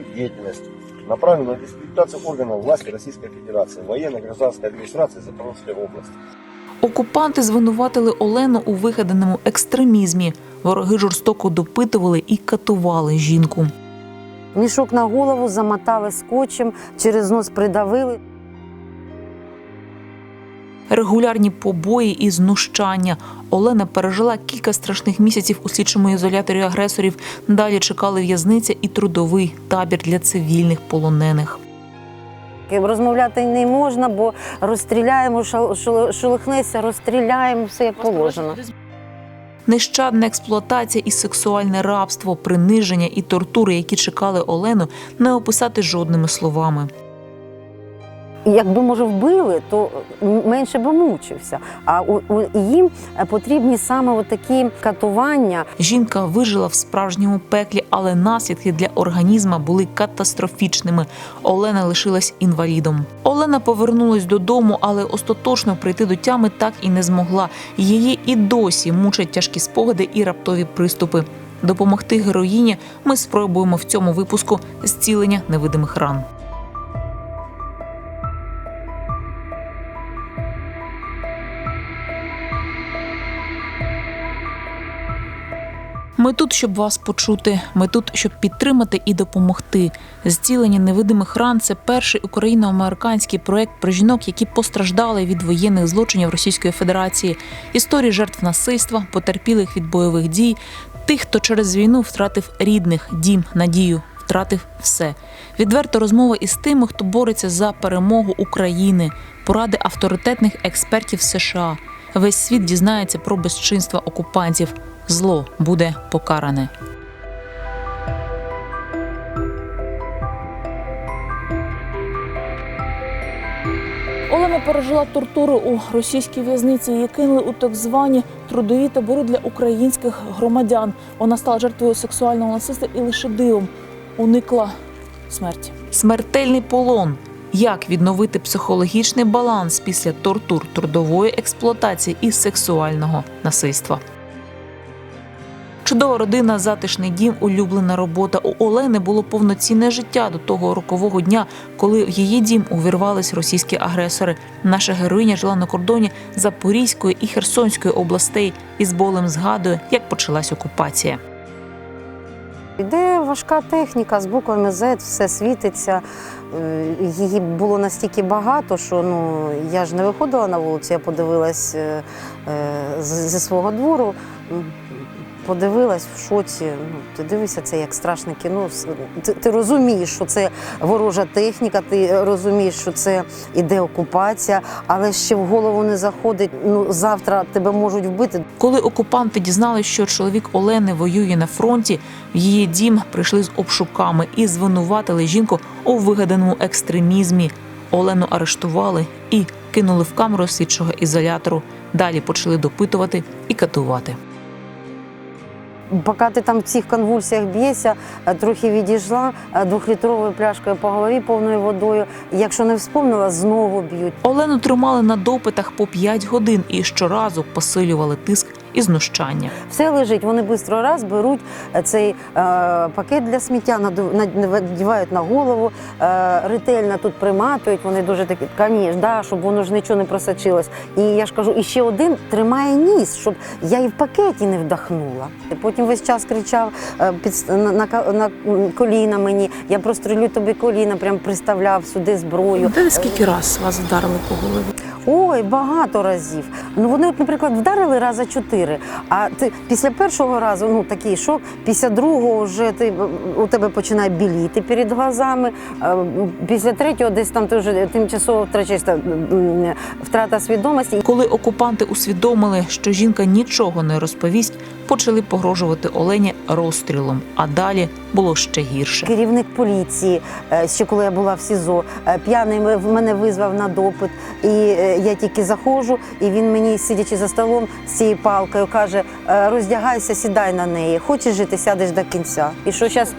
цель деятельности направлена на дискредитацию органов власти Российской Федерации, военно-гражданской администрации Запорожской области. Окупанти звинуватили Олену у вигаданому екстремізмі. Вороги жорстоко допитували і катували жінку. Мішок на голову замотали скотчем, через нос придавили. Регулярні побої і знущання. Олена пережила кілька страшних місяців у слідчому ізоляторі агресорів. Далі чекали в'язниця і трудовий табір для цивільних полонених. Розмовляти не можна, бо розстріляємо, шал- розстріляємо, все як положено. Нещадна експлуатація і сексуальне рабство, приниження і тортури, які чекали Олену, не описати жодними словами. Якби може вбили, то менше би мучився. А у, у їм потрібні саме от такі катування. Жінка вижила в справжньому пеклі, але наслідки для організма були катастрофічними. Олена лишилась інвалідом. Олена повернулась додому, але остаточно прийти до тями так і не змогла. Її і досі мучать тяжкі спогади і раптові приступи. Допомогти героїні ми спробуємо в цьому випуску зцілення невидимих ран. Ми тут, щоб вас почути. Ми тут, щоб підтримати і допомогти. Зцілення невидимих ран це перший україно-американський проект про жінок, які постраждали від воєнних злочинів Російської Федерації, історії жертв насильства, потерпілих від бойових дій, тих, хто через війну втратив рідних, дім, надію, втратив все. Відверта розмова із тими, хто бореться за перемогу України, поради авторитетних експертів США. Весь світ дізнається про безчинства окупантів. Зло буде покаране. Олена пережила тортури у російській в'язниці. Її кинули у так звані трудові табори для українських громадян. Вона стала жертвою сексуального насильства і лише дивом уникла смерті. Смертельний полон. Як відновити психологічний баланс після тортур, трудової експлуатації і сексуального насильства? Чудова родина, затишний дім, улюблена робота. У Олени було повноцінне життя до того рокового дня, коли в її дім увірвались російські агресори. Наша героїня жила на кордоні Запорізької і Херсонської областей і з болем згадує, як почалась окупація. Йде важка техніка з буквами Z, все світиться. Е, Її було настільки багато, що ну, я ж не виходила на вулицю, я подивилась е, е, зі свого двору, подивилась в шоці. Ну, ти дивишся це як страшне кіно. Ти, ти розумієш, що це ворожа техніка, ти розумієш, що це іде окупація, але ще в голову не заходить. Ну, завтра тебе можуть вбити. Коли окупанти дізналися, що чоловік Олени воює на фронті, в її дім прийшли з обшуками і звинуватили жінку у вигаданому екстремізмі. Олену арештували і кинули в камеру слідчого ізолятору. Далі почали допитувати і катувати. Поки ти там в цих конвульсіях б'єшся, е, трохи відійшла е, двохлітровою пляшкою по голові повною водою. Якщо не вспомнила, знову б'ють. Олену тримали на допитах по 5 годин і щоразу посилювали тиск і знущання. Все лежить. Вони швидко раз беруть е, цей е, пакет для сміття, надівають на голову, е, ретельно тут приматують. Вони дуже такі, «Конечно, да, щоб воно ж нічого не просочилось. І я ж кажу, і ще один тримає ніс, щоб я і в пакеті не вдохнула. Потім весь час кричав е, під, на, на, на коліна мені. Я прострелю тобі коліна, прям приставляв сюди зброю. Де скільки раз вас вдарили по голові? Ой, багато разів. Ну вони, от, наприклад, вдарили раза чотири. А ти після першого разу ну такий шок, після другого вже ти у тебе починає біліти перед глазами. Після третього десь там ти вже тимчасово втрачаєш та, втрата свідомості. Коли окупанти усвідомили, що жінка нічого не розповість, почали погрожувати Олені розстрілом. А далі було ще гірше. Керівник поліції, е, ще коли я була в СІЗО, е, п'яний ме- мене визвав на допит, і е, я тільки заходжу, і він мені, сидячи за столом з цією палкою, каже: е, роздягайся, сідай на неї. Хочеш жити, сядеш до кінця. І що зараз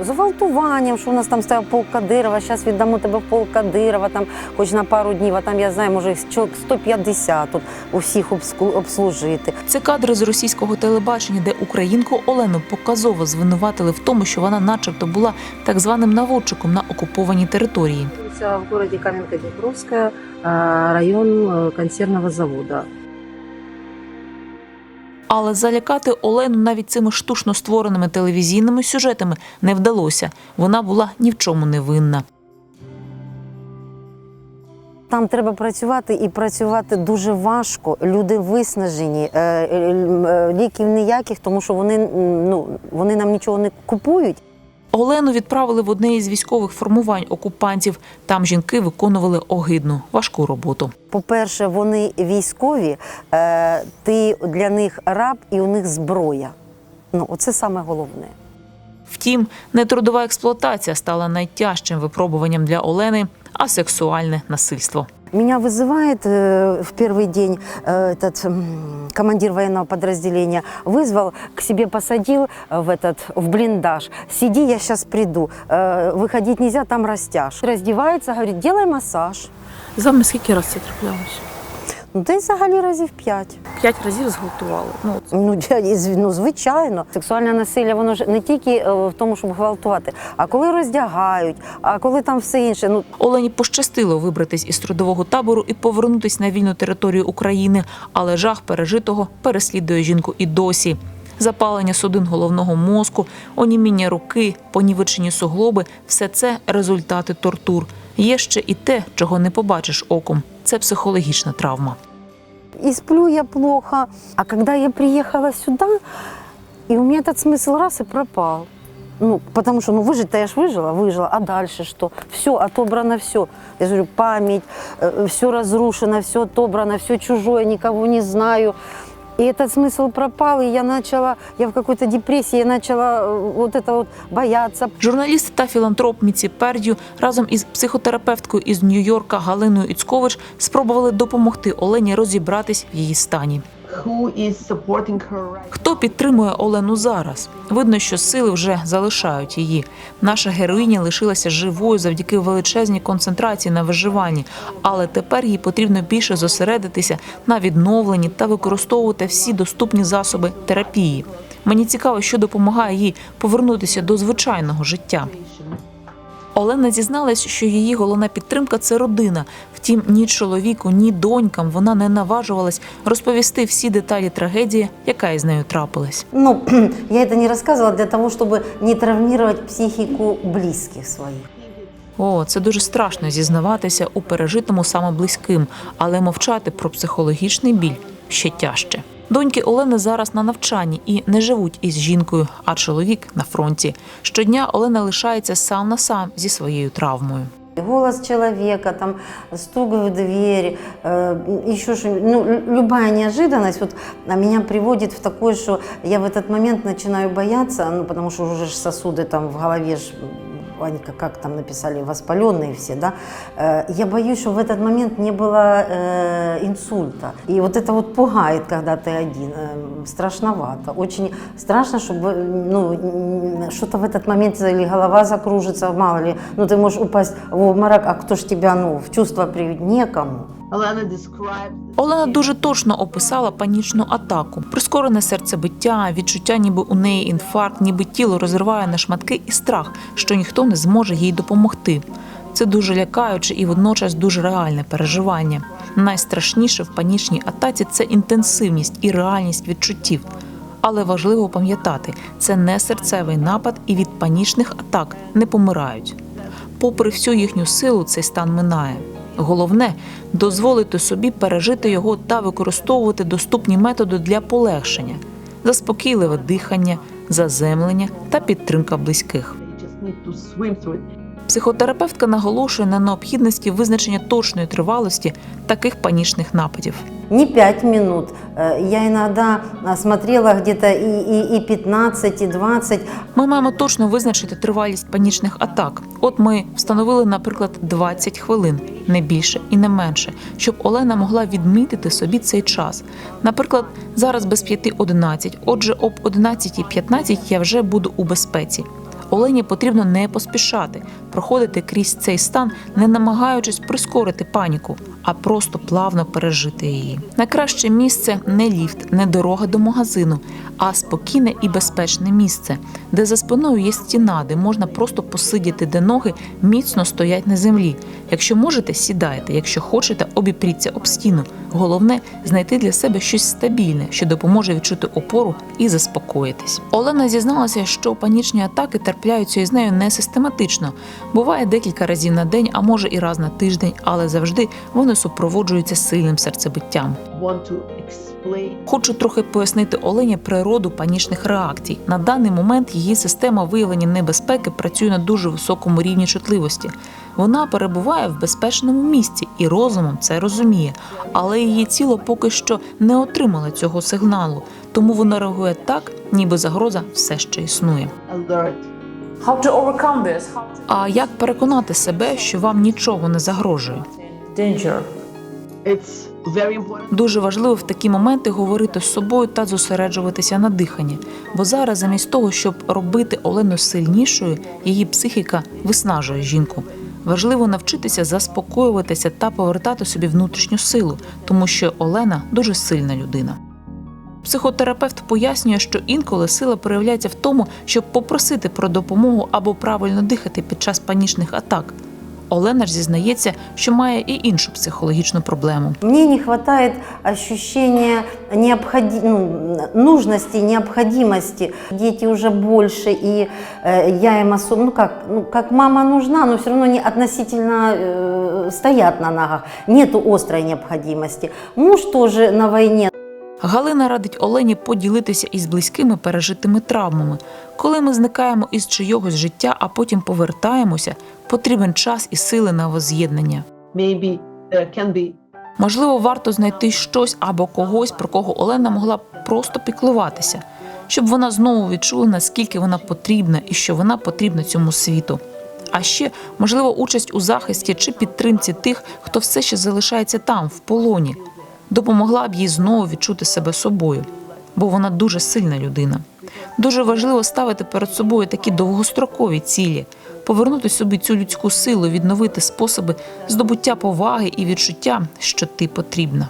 з гвалтуванням, що у нас там стояв полк Кадирова, зараз віддамо тебе в полк Кадирова, там хоч на пару днів, а там я знаю, може їх чоловік 150 тут усіх обслужити. Це кадри з російського телебачення, де українку Олену показово звинуватили в тому, що вона, начебто, була так званим наводчиком на окупованій території. в городе Каменка-Днепровская, район э, консервного завода. Але залякати Олену навіть цими штучно створеними телевізійними сюжетами не вдалося. Вона була ні в чому не винна. Там треба працювати і працювати дуже важко. Люди виснажені, е, е, е, ліків ніяких, тому що вони, ну, вони нам нічого не купують. Олену відправили в одне із військових формувань окупантів. Там жінки виконували огидну важку роботу. По-перше, вони військові, е, ти для них раб і у них зброя. Ну, оце саме головне. Втім, не трудова експлуатація стала найтяжчим випробуванням для Олени, а сексуальне насильство. Меня вызывает э, в первый день э, этот м, командир военного подразделения, вызвал, к себе посадил э, в этот в блиндаж. Сиди, я сейчас приду. Э, выходить нельзя, там растяж. Раздевается, говорит, делай массаж. З вами скільки разів це траплялося? Ну, десь взагалі разів п'ять. П'ять разів зґвалтували. Ну, Ну, ну, звичайно, сексуальне насилля воно ж не тільки е, в тому, щоб гвалтувати, а коли роздягають, а коли там все інше. Ну Олені пощастило вибратись із трудового табору і повернутись на вільну територію України, але жах пережитого переслідує жінку і досі Запалення судин головного мозку, оніміння руки, понівечені суглоби все це результати тортур. Є ще і те, чого не побачиш оком. Це психологічна травма. и сплю я плохо. А когда я приехала сюда, и у меня этот смысл раз и пропал. Ну, потому что, ну, выжить-то я ж выжила, выжила, а дальше что? Все, отобрано все. Я же говорю, память, все разрушено, все отобрано, все чужое, никого не знаю. И этот смысл пропал, и я начала, я в какой-то депрессии, я начала э, вот это вот бояться, Журналіст та філантроп Міці Пердю разом із психотерапевткою із Нью-Йорка Галиною Іцкович спробували допомогти Олені розібратись в її стані. Хто підтримує Олену зараз? Видно, що сили вже залишають її. Наша героїня лишилася живою завдяки величезній концентрації на виживанні, але тепер їй потрібно більше зосередитися на відновленні та використовувати всі доступні засоби терапії. Мені цікаво, що допомагає їй повернутися до звичайного життя. Олена зізналась, що її головна підтримка це родина. Втім, ні чоловіку, ні донькам вона не наважувалась розповісти всі деталі трагедії, яка із нею трапилась. Ну, я это не рассказывала для того, чтобы не травмировать психику близких своих. О, це дуже страшно зізнаватися у пережитому саме близьким, але мовчати про психологічний біль ще тяжче. Доньки Олени зараз на навчанні і не живуть із жінкою, а чоловік на фронті. Щодня Олена лишається сам на сам зі своєю травмою. Голос человека, там, стук в дверь, э, еще что ну, лю- любая неожиданность вот, а, меня приводит в такое, что я в этот момент начинаю бояться, ну, потому что уже ж сосуды там в голове, ж, они как, как там написали, воспаленные все, да, Э, я боюсь, что в этот момент не было э, инсульта. И вот это вот пугает, когда ты один, э, страшновато, очень страшно, чтобы ну, м, что-то в этот момент, или голова закружится, мало ли, ну, ты можешь упасть в обморок, а кто ж тебя, ну, в чувство приведет? Некому. Олена дуже точно описала панічну атаку, прискорене серцебиття, відчуття, ніби у неї інфаркт, ніби тіло розриває на шматки і страх, що ніхто не зможе їй допомогти. Це дуже лякаюче і водночас дуже реальне переживання. Найстрашніше в панічній атаці це інтенсивність і реальність відчуттів. Але важливо пам'ятати, це не серцевий напад, і від панічних атак не помирають. Попри всю їхню силу, цей стан минає. Головне дозволити собі пережити його та використовувати доступні методи для полегшення, заспокійливе дихання, заземлення та підтримка близьких. Психотерапевтка наголошує на необхідності визначення точної тривалості таких панічних нападів. Не 5 минут. Э, Я иногда а, смотрела где-то и, и, и 15, и 20. Ми маємо точно визначити тривалість панічних атак. От ми встановили, наприклад, 20 хвилин, не більше і не менше, щоб Олена могла відмітити собі цей час. Наприклад, зараз без 5.11, отже, об 11.15 я вже буду у безпеці. Олені потрібно не поспішати, проходити крізь цей стан, не намагаючись прискорити паніку, а просто плавно пережити її. Найкраще місце не ліфт, не дорога до магазину, а спокійне і безпечне місце, де за спиною є стіна, де можна просто посидіти, де ноги міцно стоять на землі. Якщо можете, сідайте. Якщо хочете, обіпріться об стіну. Головне знайти для себе щось стабільне, що допоможе відчути опору і заспокоїтись. Олена зізналася, що панічні атаки трапляються із нею не систематично. Буває декілька разів на день, а може і раз на тиждень, але завжди вони супроводжуються сильним серцебиттям. Хочу трохи пояснити Олені природу панічних реакцій. На даний момент її система виявлення небезпеки працює на дуже високому рівні чутливості. Вона перебуває в безпечному місці і розумом це розуміє, але її тіло поки що не отримало цього сигналу, тому воно реагує так, ніби загроза все ще існує. А як переконати себе, що вам нічого не загрожує? Danger? It's very important. Дуже важливо в такі моменти говорити з собою та зосереджуватися на диханні. Бо зараз, замість того, щоб робити Олену сильнішою, її психіка виснажує жінку. Важливо навчитися заспокоюватися та повертати собі внутрішню силу, тому що Олена дуже сильна людина. Психотерапевт пояснює, що інколи сила проявляється в тому, щоб попросити про допомогу або правильно дихати під час панічних атак. Олена ж зізнається, що має і іншу психологічну проблему. Мне не хватает ощущения необходи... ну, нужности, необходимости. Дети уже больше, и э, я им особо, ну как, ну как мама нужна, но все равно не относительно э, стоят на ногах. Нету острой необходимости. Муж тоже на войне. Галина радить Олені поділитися із близькими пережитими травмами. Коли ми зникаємо із чийогось життя, а потім повертаємося, потрібен час і сили на воз'єднання. Можливо, варто знайти щось або когось, про кого Олена могла просто піклуватися, щоб вона знову відчула, наскільки вона потрібна і що вона потрібна цьому світу. А ще, можливо, участь у захисті чи підтримці тих, хто все ще залишається там, в полоні, допомогла б їй знову відчути себе собою, бо вона дуже сильна людина. Дуже важливо ставити перед собою такі довгострокові цілі, повернути собі цю людську силу, відновити способи здобуття поваги і відчуття, що ти потрібна.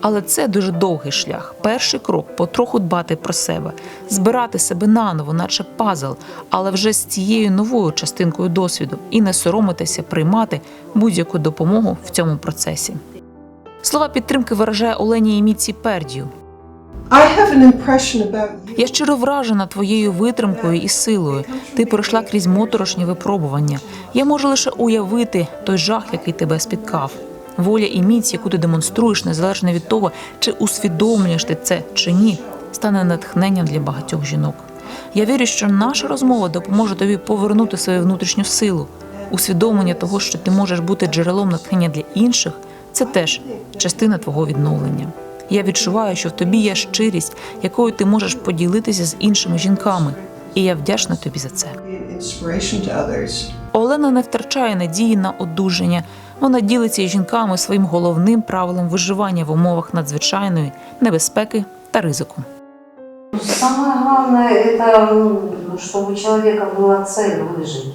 Але це дуже довгий шлях. Перший крок потроху дбати про себе, збирати себе наново, наче пазл, але вже з цією новою частинкою досвіду і не соромитися приймати будь-яку допомогу в цьому процесі. Слова підтримки виражає Олені Еміці Пердію. Я щиро вражена твоєю витримкою і силою. Ти пройшла крізь моторошні випробування. Я можу лише уявити той жах, який тебе спіткав. Воля і міць, яку ти демонструєш, незалежно від того, чи усвідомлюєш ти це чи ні, стане натхненням для багатьох жінок. Я вірю, що наша розмова допоможе тобі повернути свою внутрішню силу. Усвідомлення того, що ти можеш бути джерелом натхнення для інших, це теж частина твого відновлення. Я відчуваю, що в тобі є щирість, якою ти можеш поділитися з іншими жінками, і я вдячна тобі за це. Be an inspiration to others. Олена не втрачає надії на одужання. Вона ділиться із жінками своїм головним правилом виживання в умовах надзвичайної небезпеки та ризику. Самое главное, это м, чтобы у человека была цель выжить.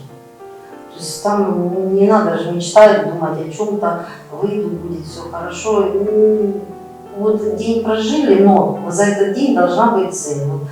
То есть там не надо же мечтать, думать о чем-то, выйду, будет все хорошо. М, Вот день прожили, но за этот день должна быть цель. Вот